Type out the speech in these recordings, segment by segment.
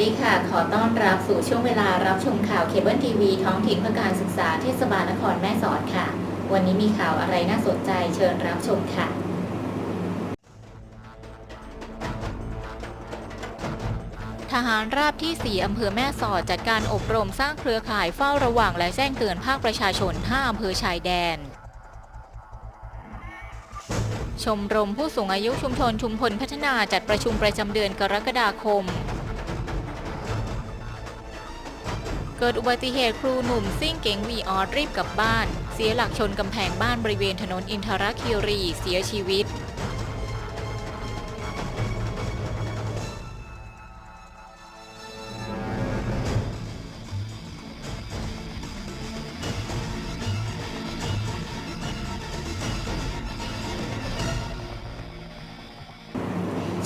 ดีค่ะ ขอต้อนรับสู่ช่วงเวลารับชมข่าวเคเบิลทีวีท้องถิ่นเพื่อการศึกษาเทศบาลนครแม่สอดค่ะ วันนี้มีข่าวอะไรน่าสนใจเชิญรับชมค่ะทหารราบที่ 4 อำเภอแม่สอดจัดการอบรมสร้างเครือข่ายเฝ้าระวังและแจ้งเตือนภาคประชาชน 5 อำเภอชายแดน ชมรมผู้สูงอายุชุมชนชุมพลพัฒนาจัดประชุมประจำเดือนกรกฎาคม เกิดอุบัติเหตุครูหนุ่มซิ่งเก๋งวีออสรีบกลับบ้าน เสียหลักชนกำแพงบ้านบริเวณถนนอินทรคิรีเสียชีวิต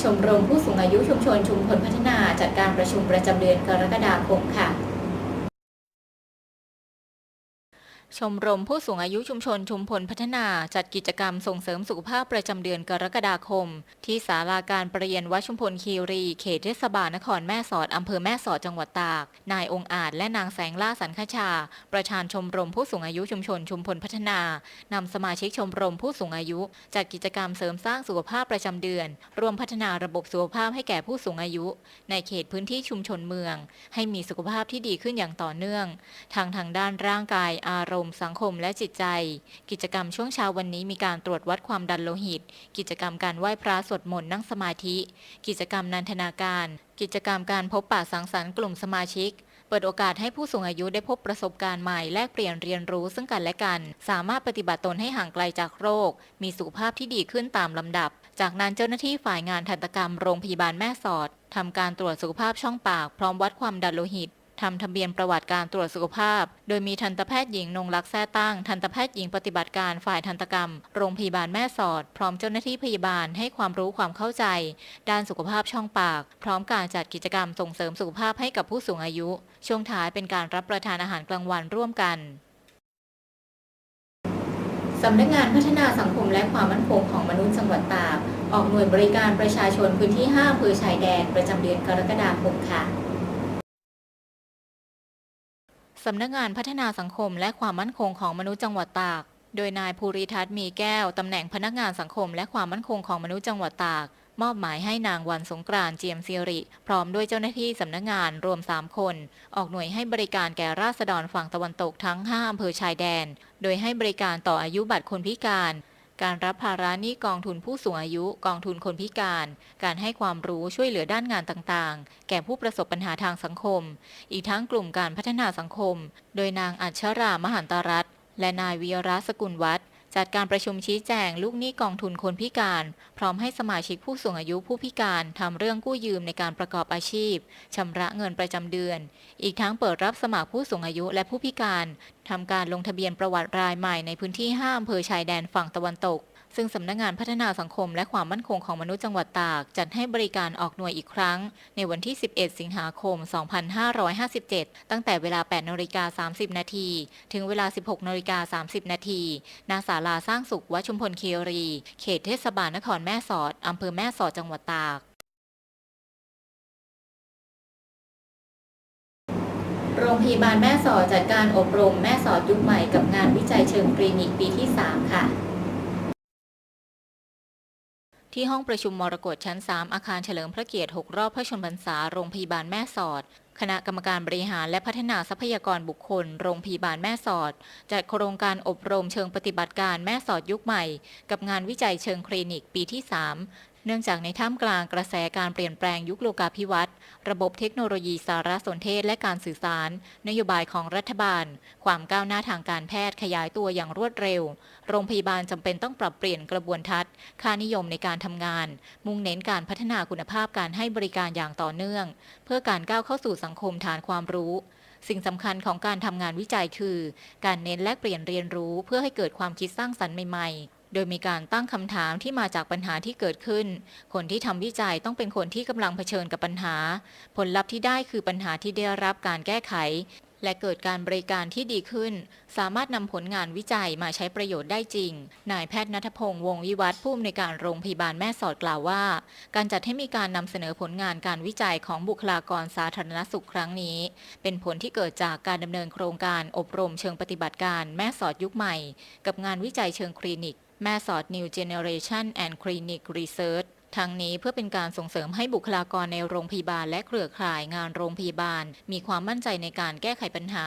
ชมรมผู้สูงอายุชุมชนชุมพลพัฒนาจัดการประชุมประจำเดือนกรกฎาคมค่ะ ชมรมผู้สูงอายุชุมชนชุมพลพัฒนาจัดกิจกรรมส่งเสริมสุขภาพประจำเดือนกรกฎาคม ที่ศาลาการประเรียนวัดชุมพลคีรี เขตเทศบาลนครแม่สอดอำเภอแม่สอดจังหวัดตาก นายองค์อาจและนางแสงล่าสันคชา ประธานชมรมผู้สูงอายุชุมชนชุมพลพัฒนานำสมาชิกชมรมผู้สูงอายุจัดกิจกรรมเสริมสร้างสุขภาพประจำเดือน รวมพัฒนาระบบสุขภาพให้แก่ผู้สูงอายุ ในเขตพื้นที่ชุมชนเมือง ให้มีสุขภาพที่ดีขึ้นอย่างต่อเนื่องทางทางด้านร่างกายอารมณ์สังคมและจิตใจ กิจกรรมช่วงเช้าวันนี้มีการตรวจวัดความดันโลหิต กิจกรรมการไหว้พระสวดมนต์นั่งสมาธิ กิจกรรมนันทนาการ กิจกรรมการพบปะสังสรรค์กลุ่มสมาชิกเปิดโอกาสให้ผู้สูงอายุได้พบประสบการณ์ใหม่แลกเปลี่ยนเรียนรู้ซึ่งกันและกัน สามารถปฏิบัติตนให้ห่างไกลจากโรค มีสุขภาพที่ดีขึ้นตามลำดับ จากนั้นเจ้าหน้าที่ฝ่ายงานทันตกรรมโรงพยาบาลแม่สอดทำการตรวจสุขภาพช่องปาก พร้อมวัดความดันโลหิต ทำทะเบียนประวัติการตรวจสุขภาพ โดยมีทันตแพทย์หญิงนงรักษ์แท้ตั้ง ทันตแพทย์หญิงปฏิบัติการฝ่ายทันตกรรม โรงพยาบาลแม่สอด พร้อมเจ้าหน้าที่พยาบาลให้ความรู้ความเข้าใจ ด้านสุขภาพช่องปาก พร้อมการจัดกิจกรรมส่งเสริมสุขภาพให้กับผู้สูงอายุ ช่วงท้ายเป็นการรับประทานอาหารกลางวันร่วมกันสำนักงานพัฒนาสังคมและความมั่นคงของมนุษย์จังหวัดตาก ออกหน่วยบริการประชาชนพื้นที่5อำเภอชายแดนประจำเดือนกรกฎาคมค่ะ สำนักงานพัฒนาสังคมและความมั่นคงของมนุษย์จังหวัดตาก โดยนายภูริทัศน์มีแก้ว ตำแหน่งพนักงานสังคมและความมั่นคงของมนุษย์จังหวัดตาก มอบหมายให้นางวันสงกรานต์เจียมซีริ พร้อมด้วยเจ้าหน้าที่สำนักงานรวม 3 คน ออกหน่วยให้บริการแก่ราษฎรฝั่งตะวันตกทั้ง 5อำเภอชายแดน โดยให้บริการต่ออายุบัตรคนพิการ การรับภาระหนี้กองทุนผู้สูงอายุกองทุนคนพิการ การให้ความรู้ช่วยเหลือด้านงานต่างๆ แก่ผู้ประสบปัญหาทางสังคม อีกทั้งกลุ่มการพัฒนาสังคม โดยนางอัชรามหันตรัตน์และนายวิรัสกุลวัฒน์ จัดการประชุมชี้แจงลูกหนี้กองทุนคนพิการ พร้อมให้สมาชิกผู้สูงอายุผู้พิการทำเรื่องกู้ยืมในการประกอบอาชีพชำระเงินประจำเดือน อีกทั้งเปิดรับสมัครผู้สูงอายุและผู้พิการทำการลงทะเบียนประวัติรายใหม่ในพื้นที่5อำเภอชายแดนฝั่งตะวันตก ซึ่งสำนักงานพัฒนาสังคมและความมั่นคงของมนุษย์จังหวัดตาก จัดให้บริการออกหน่วยอีกครั้ง ในวันที่ 11 สิงหาคม 2557 ตั้งแต่เวลา 8นาฬิกา30 นาที ถึงเวลา 16นาฬิกา30 นาทีณศาลาสร้างสุขวัดชุมพลคีรี เขตเทศบาลนครแม่สอดอำเภอแม่สอดจังหวัดตาก โรงพยาบาลแม่สอดจัดการอบรมแม่สอดยุคใหม่กับงานวิจัยเชิงคลินิกปีที่ 3 ค่ะ ที่ห้องประชุมมรกตชั้น 3 อาคารเฉลิมพระเกียรติ 6 รอบพระชนมพรรษา โรงพยาบาลแม่สอด คณะกรรมการบริหารและพัฒนาทรัพยากรบุคคล โรงพยาบาลแม่สอด จัดโครงการอบรมเชิงปฏิบัติการแม่สอดยุคใหม่ กับงานวิจัยเชิงคลินิกปีที่ 3 เนื่องจากในท่ามกลางกระแสการเปลี่ยนแปลงยุคโลกาภิวัตน์ระบบเทคโนโลยีสารสนเทศและการสื่อสาร นโยบายของรัฐบาล ความก้าวหน้าทางการแพทย์ขยายตัวอย่างรวดเร็ว โรงพยาบาลจำเป็นต้องปรับเปลี่ยนกระบวนทัศน์ ค่านิยมในการทำงาน มุ่งเน้นการพัฒนาคุณภาพการให้บริการอย่างต่อเนื่อง เพื่อการก้าวเข้าสู่สังคมฐานความรู้สิ่งสำคัญของการทำงานวิจัยคือ การเน้นแลกเปลี่ยนเรียนรู้เพื่อให้เกิดความคิดสร้างสรรค์ใหม่ ๆ โดยมีการตั้งคำถามที่มาจากปัญหาที่เกิดขึ้น คนที่ทำวิจัยต้องเป็นคนที่กำลังเผชิญกับปัญหา ผลลัพธ์ที่ได้คือปัญหาที่ได้รับการแก้ไข และเกิดการบริการที่ดีขึ้น สามารถนำผลงานวิจัยมาใช้ประโยชน์ได้จริง นายแพทย์นัทพงษ์วงศ์วิวัฒน์ผู้อำนวยการโรงพยาบาลแม่สอดกล่าวว่า การจัดให้มีการนำเสนอผลงานการวิจัยของบุคลากรสาธารณสุขครั้งนี้ เป็นผลที่เกิดจากการดำเนินโครงการอบรมเชิงปฏิบัติการแม่สอดยุคใหม่ กับงานวิจัยเชิงคลินิก แม่สอด New Generation and Clinic Research ทั้งนี้เพื่อเป็นการส่งเสริมให้บุคลากรในโรงพยาบาลและเครือข่ายงานโรงพยาบาล มีความมั่นใจในการแก้ไขปัญหา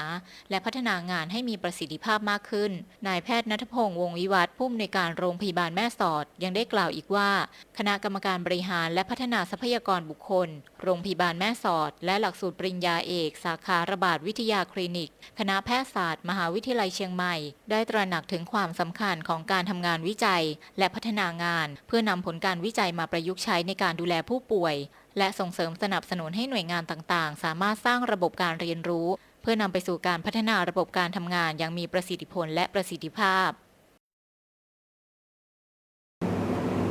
และพัฒนางานให้มีประสิทธิภาพมากขึ้น นายแพทย์นัทพงษ์วงศวิวัฒน์ผู้อำนวยการโรงพยาบาลแม่สอด ยังได้กล่าวอีกว่า คณะกรรมการบริหารและพัฒนาทรัพยากรบุคคล โรงพยาบาลแม่สอด และหลักสูตรปริญญาเอก สาขาระบาดวิทยาคลินิก คณะแพทยศาสตร์ มหาวิทยาลัยเชียงใหม่ ได้ตระหนักถึงความสำคัญของการทำงานวิจัย และพัฒนางาน เพื่อนำผลการวิจัยมาประยุกต์ใช้ในการดูแลผู้ป่วย และส่งเสริมสนับสนุนให้หน่วยงานต่างๆ สามารถสร้างระบบการเรียนรู้ เพื่อนำไปสู่การพัฒนาระบบการทำงานอย่างมีประสิทธิผลและประสิทธิภาพ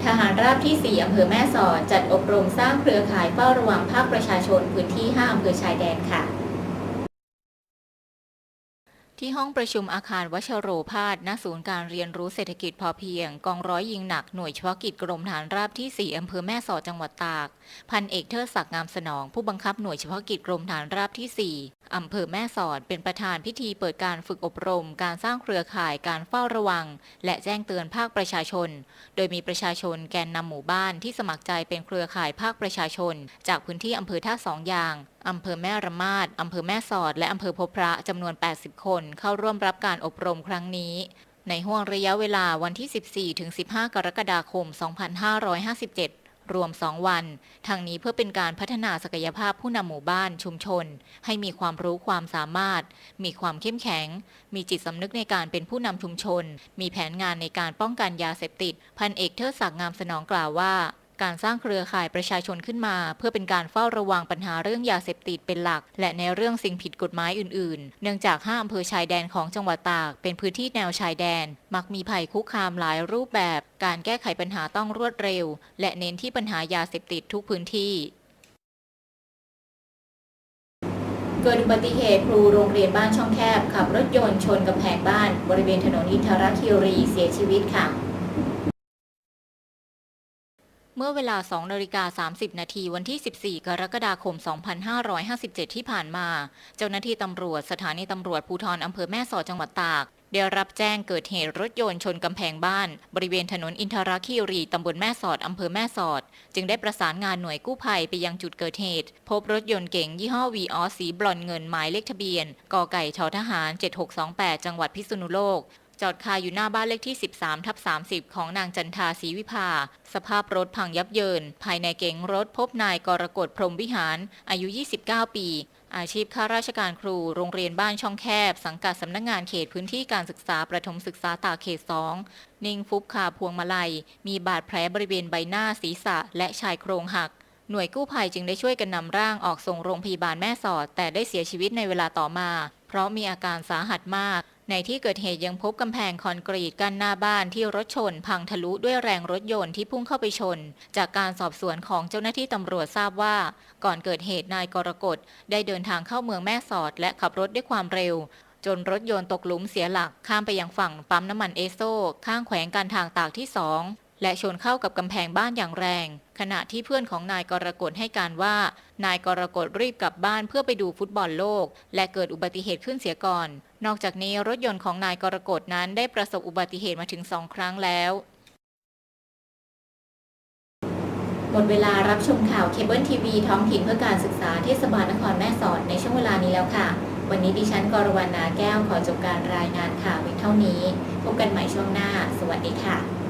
ทหารราบที่ 4 อำเภอแม่สอดจัดอบรมสร้างเครือข่ายเฝ้าระวังภาคประชาชนพื้นที่ 5 อำเภอชายแดนค่ะ ที่ห้องประชุมอาคารวชโรพาสณศูนย์การเรียนรู้เศรษฐกิจพอเพียง กองร้อยยิงหนักหน่วยเฉพาะกิจกรมฐานราบที่ 4 อำเภอแม่สอดจังหวัดตาก พันเอกเทิดศักดิ์งามสนอง ผู้บังคับหน่วยเฉพาะกิจกรมฐานราบที่ 4 อำเภอแม่สอดเป็นประธานพิธีเปิดการฝึกอบรม การสร้างเครือข่ายการเฝ้าระวัง และแจ้งเตือนภาคประชาชน โดยมีประชาชนแกนนำหมู่บ้านที่สมัครใจเป็นเครือข่ายภาคประชาชน จากพื้นที่อำเภอท่าสองยาง อำเภอแม่ระมาดอำเภอแม่สอด และอำเภอพบพระจำนวน 80 คน เข้าร่วมรับการอบรมครั้งนี้ ในห่วงระยะเวลาวันที่ 14 ถึง 15 กรกฎาคม 2557รวม 2 วัน ทางนี้เพื่อเป็นการพัฒนาศักยภาพผู้นำหมู่บ้านชุมชน ให้มีความรู้ความสามารถ มีความเข้มแข็ง มีจิตสำนึกในการเป็นผู้นำชุมชน มีแผนงานในการป้องกันยาเสพติด พันเอกเทิดศักดิ์งามสนองกล่าวว่า การสร้างเครือข่ายประชาชนขึ้นมา เพื่อเป็นการเฝ้าระวังปัญหาเรื่องยาเสพติดเป็นหลัก และในเรื่องสิ่งผิดกฎหมายอื่น ๆ เนื่องจากห้าอำเภอชายแดนของจังหวัดตาก เป็นพื้นที่แนวชายแดน มักมีภัยคุกคามหลายรูปแบบ การแก้ไขปัญหาต้องรวดเร็ว และเน้นที่ปัญหายาเสพติดทุกพื้นที่เกิดอุบัติเหตุครูโรงเรียนบ้านช่องแคบขับรถยนต์ชนกำแพงบ้าน บริเวณถนนอินทรคิรีเสียชีวิตค่ะ เมื่อเวลา 2นาฬิกา30 นาทีวันที่ 14 กรกฎาคม 2557 ที่ผ่านมา เจ้าหน้าที่ตำรวจสถานีตำรวจภูธรอำเภอแม่สอดจังหวัดตาก ได้รับแจ้งเกิดเหตุรถยนต์ชนกำแพงบ้าน บริเวณถนนอินทราคีรีตำบลแม่สอดอำเภอแม่สอด จึงได้ประสานงานหน่วยกู้ภัยไปยังจุดเกิดเหตุ พบรถยนต์เก๋งยี่ห้อวีออสีบรอนเงินหมายเลขทะเบียนกไก่ททหาร 7628 จังหวัดพิษณุโลก จอดคาอยู่หน้าบ้านเลขที่ 13 ทับ 30 ของนางจันทาศรีวิภา สภาพรถพังยับเยิน ภายในเก๋งรถพบนายกรกฎพรหมวิหาร อายุ 29 ปี อาชีพข้าราชการครู โรงเรียนบ้านช่องแคบ สังกัดสำนักงงานเขตพื้นที่การศึกษาประถมศึกษาตาเขต 2 นิ่งฟุบคาพวงมาลัย มีบาดแผลบริเวณใบหน้าศีรษะ และชายโครงหักหน่วยกู้ภัยจึงได้ช่วยกันนำร่างออกส่งโรงพยาบาลแม่สอด แต่ได้เสียชีวิตในเวลาต่อมา เพราะมีอาการสาหัสมาก ในที่เกิดเหตุยังพบกำแพงคอนกรีตกั้นหน้าบ้านที่รถชน พังทะลุด้วยแรงรถยนต์ที่พุ่งเข้าไปชน จากการสอบสวนของเจ้าหน้าที่ตำรวจทราบว่า ก่อนเกิดเหตุนายกรกฎได้เดินทางเข้าเมืองแม่สอด และขับรถด้วยความเร็ว จนรถยนต์ตกหลุมเสียหลักข้ามไปยังฝั่งปั๊มน้ำมันเอโซข้างแขวงการทางตากที่สอง และชนเข้ากับกำแพงบ้านอย่างแรง ขณะที่เพื่อนของนายกรกฎให้การว่า นายกรกฎรีบกลับบ้านเพื่อไปดูฟุตบอลโลก และเกิดอุบัติเหตุขึ้นเสียก่อน นอกจากนี้รถยนต์ของนายกรกฎนั้นได้ประสบอุบัติเหตุมาถึงสองครั้งแล้วหมดเวลารับชมข่าวเคเบิลทีวีท้องถิ่นเพื่อการศึกษาเทศบาลนครแม่สอดในช่วงเวลานี้แล้วค่ะ วันนี้ดิฉันกรวรรณนาแก้วขอจบการรายงานข่าวเพียงเท่านี้ พบกันใหม่ช่วงหน้า สวัสดีค่ะ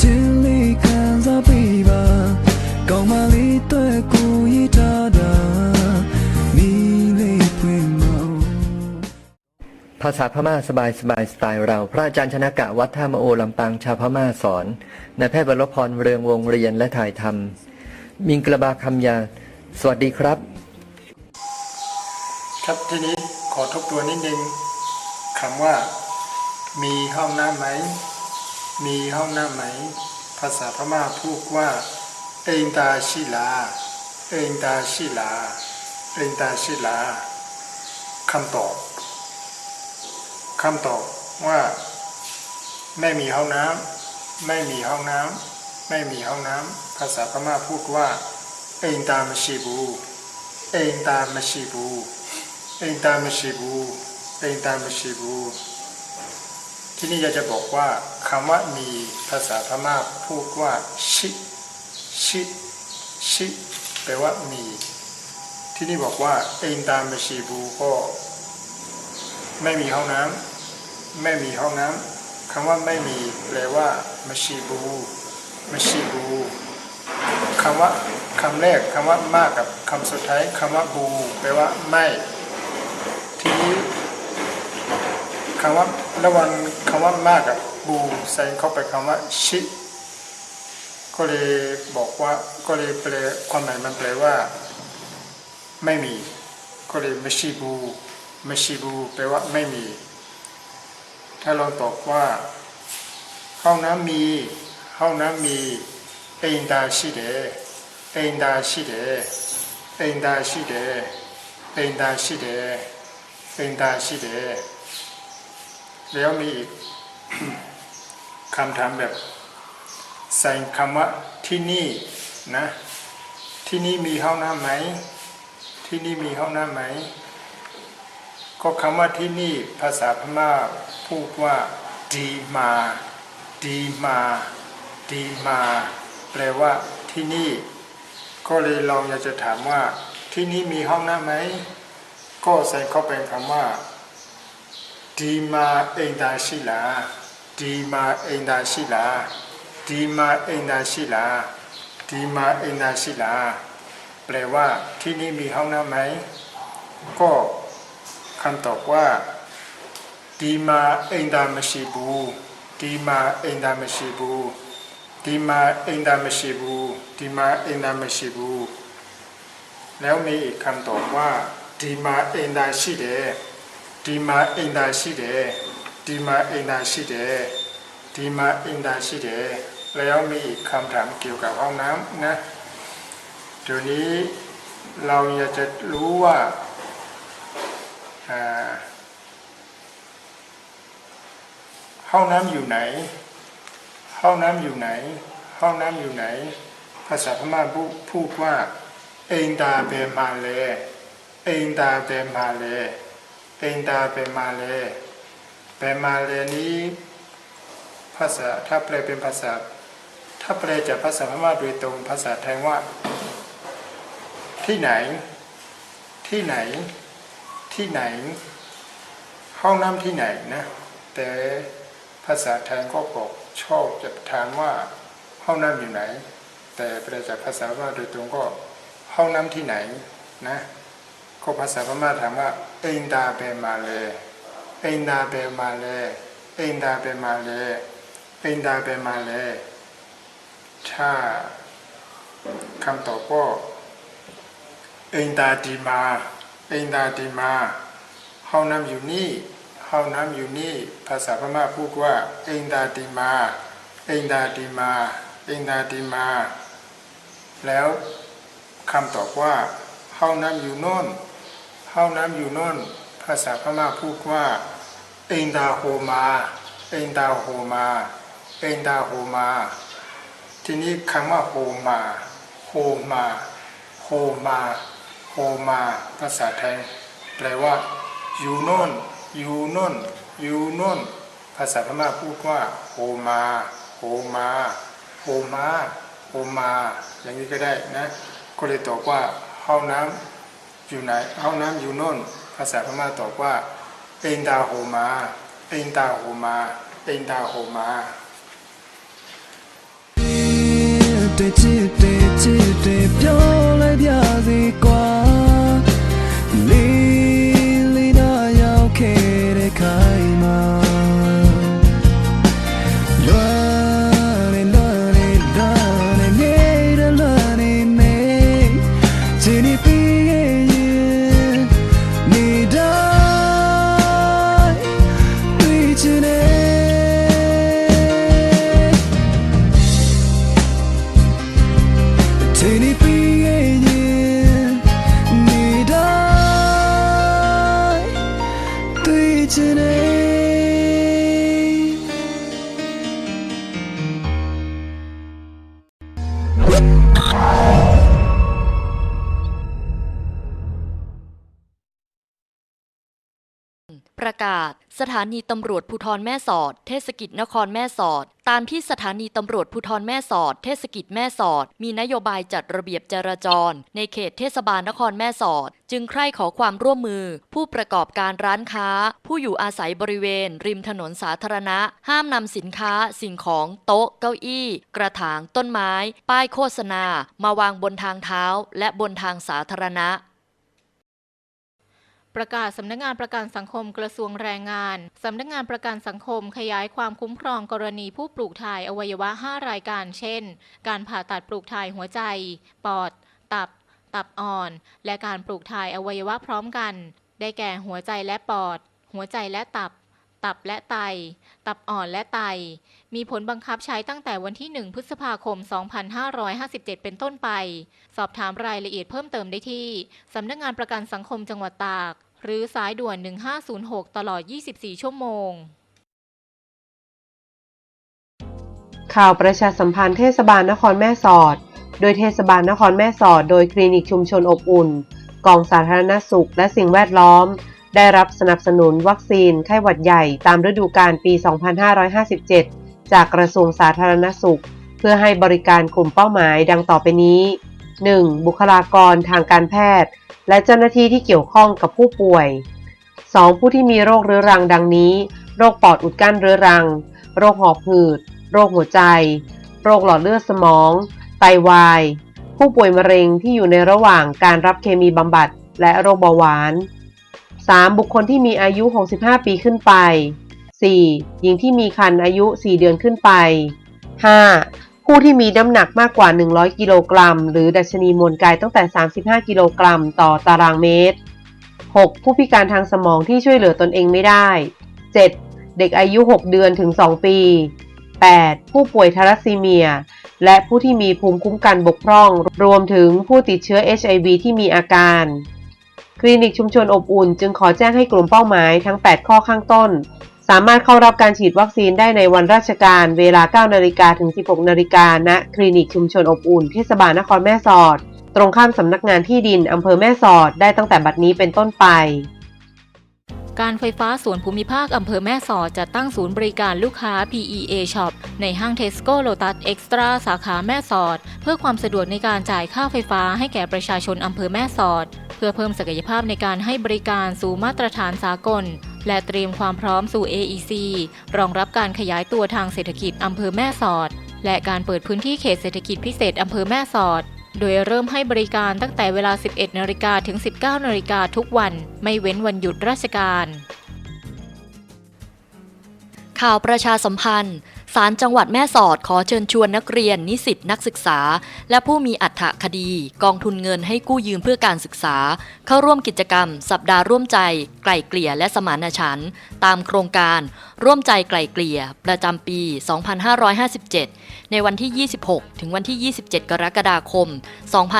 经历看到比吧，高马里对故意打打，迷离回眸。ภาษาพม่าสบายสบายสไตล์เรา พระอาจารย์ชนะกะวัดท่ามโอลำปางชาวพม่าสอนนายแพทย์วรพรเรืองวงเรียนและถ่ายทำมิงกระบาคำยา สวัสดีครับ ครับทีนี้ขอทบทวนนิดนึงคำว่า มีห้องน้ำไหม มีห้องน้ำไหม ภาษาพม่าพูดว่า เองตาชิลา เองตาชิลา เองตาชิลาคำตอบคำตอบว่า ไม่มีห้องน้ำไม่มีห้องน้ำไม่มีห้องน้ำภาษาพม่าพูดว่า เองตามชิบู เองตามชิบู เองตามชิบู เองตามชิบู ที่นี่อยากจะบอกว่าคำว่ามีภาษาพม่าพูดว่าชิชิชิแปลว่ามี ที่นี่บอกว่าเองตามชิบูก็ ไม่มีห้องน้ำไม่มีห้องน้ำคำว่าไม่มีแปลว่ามชิบูมชิบูคำว่าคำแรกคำว่ามากกับคำสุดท้ายคำว่าบูแปลว่าไม่ ทีนี้ คำว่าระว่างคำว่ามากกับบูใส่เข้าไปคำว่าชิ ก็เลยบอกว่าก็เลยแปลความหมายมันแปลว่า ไม่มี ก็เลยไม่ชีบูไม่ชีบูแปลว่าไม่มี ถ้าเราตอบว่าห้องน้ำมีห้องน้ำมีเอ็นดาชิเดเอ็นดาชิเดเอ็นดาชิเดเอ็นดาชิเดเอ็นดาชิเด แล้วมีอีกคำถามแบบ ใส่คำว่าที่นี่นะ ที่นี่มีห้องน้ำไหม ที่นี่มีห้องน้ำไหม ก็คำว่าที่นี่ภาษาพม่าพูดว่าดีมาดีมาดีมา แปลว่าที่นี่ ก็เลยลองอยากจะถามว่า ที่นี่มีห้องน้ำไหม ก็ใส่เข้าไปคำว่า ดีมาเองดาชิลาดีมาเองดาชิลาดีมาเองดาชิลาดีมาเองดาชิลาแปลว่าที่นี่มีห้องน้ำไหม ก็คำตอบว่าดีมาเองดามชิบูดีมาเองดามชิบูดีมาเองดามชิบูดีมาเองดามชิบูแล้วมีอีกคำตอบว่าดีมาเองดาชิเด ဒီမှာအင်တာရှိတယ်ဒီမှာအင်တာရှိတယ်ဒီမှာအင်တာရှိတယ်แล้วมีอีกคำถามเกี่ยวกับห้องน้ำนะเดี๋ยวนี้เราอยากจะรู้ว่าอ่าห้องน้ำอยู่ไหน ห้องน้ำอยู่ไหน ห้องน้ำอยู่ไหน ภาษาพม่าพูพูดว่าเองตาเบมาเลเองตาเบมาเล เองตาเป็นมาเลเป็นมาเลนี้ภาษาถ้าแปลเป็นภาษา ถ้าแปลจากภาษาพม่าโดยตรงภาษาไทยว่า ที่ไหน ที่ไหน ที่ไหน ห้องน้ำที่ไหนนะแต่ภาษาไทยก็บอกชอบจะถามว่าห้องน้ำอยู่ไหน แต่แปลจากภาษาพม่าโดยตรงก็ห้องน้ำที่ไหนนะ ก็ภาษาพม่าถามว่า เอ็นดาเบมาเลเอ็นดาเบมาเลเอ็นดาเบมาเลเอ็นดาเบมาเลถ้าคำตอบก็เอ็นดาดีมาเอ็นดาดีมาห้องน้ำอยู่นี่ห้องน้ำอยู่นี่ ภาษาพม่าพูดว่าเอ็นดาดีมาเอ็นดาดีมาเอ็นดาดีมา แล้วคำตอบว่าห้องน้ำอยู่โน่น ห้องน้ำอยู่โน่นภาษาพม่าพูดว่า เอ็นดาโฮมา เอ็นดาโฮมา เอ็นดาโฮมา ทีนี้คำว่าโฮมา โฮมา โฮมา โฮมา ภาษาไทย แปลว่า อยู่โน่นอยู่โน่นอยู่โน่นภาษาพม่าพูดว่า โฮมา โฮมา โฮมา โฮมา อย่างนี้ก็ได้นะ ก็เลยตอบว่าห้องน้ำ อยู่ไหนห้องน้ำอยู่โน่น ภาษาพม่าตอบว่า เอ็นดาโฮมา เอ็นดาโฮมา เอ็นดาโฮมา Thank you. กาศ สถานีตำรวจภูธรแม่สอด เทศกิจนครแม่สอด ตามที่สถานีตำรวจภูธรแม่สอด เทศกิจแม่สอด มีนโยบายจัดระเบียบจราจร ในเขตเทศบาลนครแม่สอด จึงใคร่ขอความร่วมมือ ผู้ประกอบการร้านค้า ผู้อยู่อาศัยบริเวณ ริมถนนสาธารณะ ห้ามนำสินค้า สิ่งของโต๊ะ เก้าอี้ กระถางต้นไม้ ป้ายโฆษณา มาวางบนทางเท้า และบนทางสาธารณะ ประกาศสำนักงานประกันสังคมกระทรวงแรงงาน สำนักงานประกันสังคมขยายความคุ้มครองกรณีผู้ปลูกถ่ายอวัยวะ 5 รายการ เช่น การผ่าตัดปลูกถ่ายหัวใจ ปอด ตับ ตับอ่อน และการปลูกถ่ายอวัยวะพร้อมกัน ได้แก่หัวใจและปอด หัวใจและตับ ตับและไต ตับอ่อนและไต มีผลบังคับใช้ตั้งแต่วันที่ 1 พฤษภาคม 2557 เป็นต้นไป สอบถามรายละเอียดเพิ่มเติมได้ที่ สำนักงานประกันสังคมจังหวัดตาก หรือสายด่วน 1506 ตลอด 24 ชั่วโมง ข่าวประชาสัมพันธ์เทศบาลนครแม่สอด โดยเทศบาลนครแม่สอด โดยคลินิกชุมชนอบอุ่น กองสาธารณสุข และสิ่งแวดล้อม ได้รับสนับสนุนวัคซีนไข้หวัดใหญ่ตามฤดูกาลปี 2557 จากกระทรวงสาธารณสุข เพื่อให้บริการกลุ่มเป้าหมายดังต่อไปนี้ 1. บุคลากรทางการแพทย์ และเจ้าหน้าที่ที่เกี่ยวข้องกับผู้ป่วย 2. ผู้ที่มีโรคเรื้อรังดังนี้ โรคปอดอุดกั้นเรื้อรัง โรคหอบหืด โรคหัวใจ โรคหลอดเลือดสมอง ไตวาย ผู้ป่วยมะเร็งที่อยู่ในระหว่างการรับเคมีบำบัด และโรคเบาหวาน 3. บุคคลที่มีอายุ 65 ปีขึ้นไป 4. หญิงที่มีครรภ์อายุ 4 เดือนขึ้นไป 5. ผู้ที่มีน้ำหนักมากกว่า 100 กิโลกรัม หรือดัชนีมวลกายตั้งแต่ 35 กิโลกรัม ต่อตารางเมตร 6. ผู้พิการทางสมองที่ช่วยเหลือตนเองไม่ได้ 7. เด็กอายุ 6 เดือนถึง 2 ปี 8. ผู้ป่วยทารัสซีเมีย และผู้ที่มีภูมิคุ้มกันบกพร่อง รวมถึงผู้ติดเชื้อ HIV ที่มีอาการ คลินิกชุมชนอบอุ่น จึงขอแจ้งให้กลุ่มเป้าหมายทั้ง 8 ข้อข้างต้น สามารถเข้ารับการฉีดวัคซีนได้ในวันราชการ เวลา 9 นาฬิกาถึง 16 นาฬิกาณคลินิกชุมชนอบอุ่น เทศบาลนครแม่สอด ตรงข้ามสำนักงานที่ดินอำเภอแม่สอดได้ตั้งแต่บัดนี้เป็นต้นไป การไฟฟ้าส่วนภูมิภาคอำเภอแม่สอดจะตั้งศูนย์บริการลูกค้า PEA Shop ในห้าง Tesco Lotus Extra สาขาแม่สอด เพื่อความสะดวกในการจ่ายค่าไฟฟ้าให้แก่ประชาชนอำเภอแม่สอด เพื่อเพิ่มศักยภาพในการให้บริการสู่มาตรฐานสากล และเตรียมความพร้อมสู่ AEC รองรับการขยายตัวทางเศรษฐกิจอำเภอแม่สอด และการเปิดพื้นที่เขตเศรษฐกิจพิเศษอำเภอแม่สอด โดยเริ่มให้บริการตั้งแต่เวลา 11นาฬิกาถึง 19นาฬิกาทุกวัน ไม่เว้นวันหยุดราชการ ข่าวประชาสัมพันธ์ ศาลจังหวัดแม่สอดขอเชิญชวนนักเรียน นิสิตนักศึกษา และผู้มีอัฐคดี กองทุนเงินให้กู้ยืมเพื่อการศึกษา เข้าร่วมกิจกรรม สัปดาห์ร่วมใจ ไกล่เกลี่ยและสมานฉันท์ตามโครงการ ร่วมใจไกล่เกลี่ย ประจำปี 2557 ในวันที่ 26 ถึงวันที่ 27 กรกฎาคม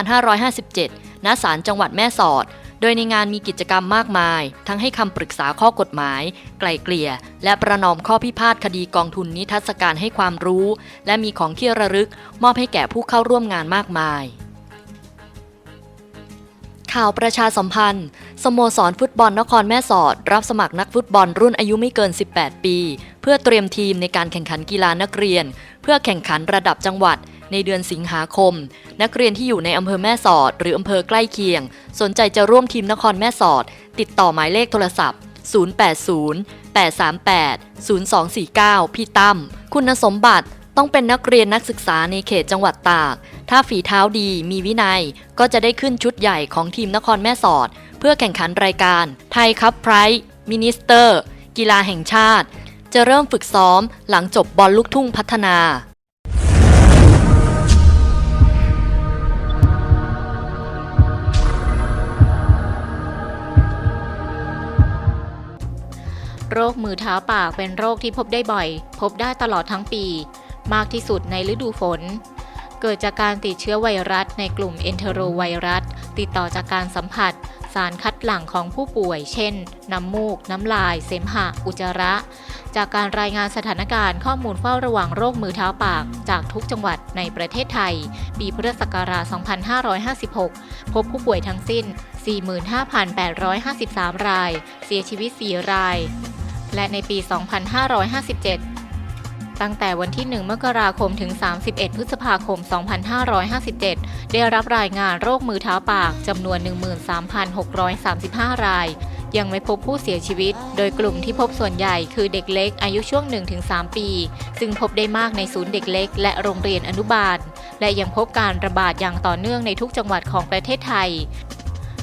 2557 ณ ศาลจังหวัดแม่สอด โดยในงานมีกิจกรรมมากมาย ทั้งให้คำปรึกษาข้อกฎหมาย ไกล่เกลี่ย และประนอมข้อพิพาทคดีกองทุนนิทรรศการให้ความรู้ และมีของที่ระลึก มอบให้แก่ผู้เข้าร่วมงานมากมาย ข่าวประชาสัมพันธ์ สโมสรฟุตบอลนครแม่สอด รับสมัครนักฟุตบอลรุ่นอายุไม่เกิน 18 ปี เพื่อเตรียมทีมในการแข่งขันกีฬานักเรียน เพื่อแข่งขันระดับจังหวัด ในเดือนสิงหาคม นักเรียนที่อยู่ในอำเภอแม่สอด หรืออำเภอใกล้เคียง สนใจจะร่วมทีมนครแม่สอด ติดต่อหมายเลขโทรศัพท์ 080 838 0249 พี่ตั้มคุณสมบัติต้องเป็นนักเรียนนักศึกษาในเขตจังหวัดตาก ถ้าฝีเท้าดีมีวินัยก็จะได้ขึ้นชุดใหญ่ของทีมนครแม่สอด เพื่อแข่งขันรายการไทยคัพไพร์มินิสเตอร์ กีฬาแห่งชาติ จะเริ่มฝึกซ้อมหลังจบบอลลูกทุ่งพัฒนาโรคมือเท้าปากเป็นโรคที่พบได้บ่อย พบได้ตลอดทั้งปี มากที่สุดในฤดูฝน เกิดจากการติดเชื้อไวรัสในกลุ่มเอนเทโรไวรัส ติดต่อจากการสัมผัส สารคัดหลั่งของผู้ป่วย เช่น น้ำมูก น้ำลาย เสมหะ อุจจาระ จากการรายงานสถานการณ์ข้อมูลเฝ้าระวังโรคมือเท้าปาก จากทุกจังหวัดในประเทศไทย ปีพุทธศักราช 2556 พบผู้ป่วยทั้งสิ้น 45,853 ราย เสียชีวิต 4 ราย และในปี 2557 ตั้งแต่วันที่ 1 มกราคมถึง 31 พฤษภาคม 2557 ได้รับรายงานโรคมือเท้าปากจำนวน 13,635 ราย ยังไม่พบผู้เสียชีวิต โดยกลุ่มที่พบส่วนใหญ่คือเด็กเล็กอายุช่วง 1-3 ปี ซึ่งพบได้มากในศูนย์เด็กเล็ก และโรงเรียนอนุบาล และยังพบการระบาดอย่างต่อเนื่องในทุกจังหวัดของประเทศไทย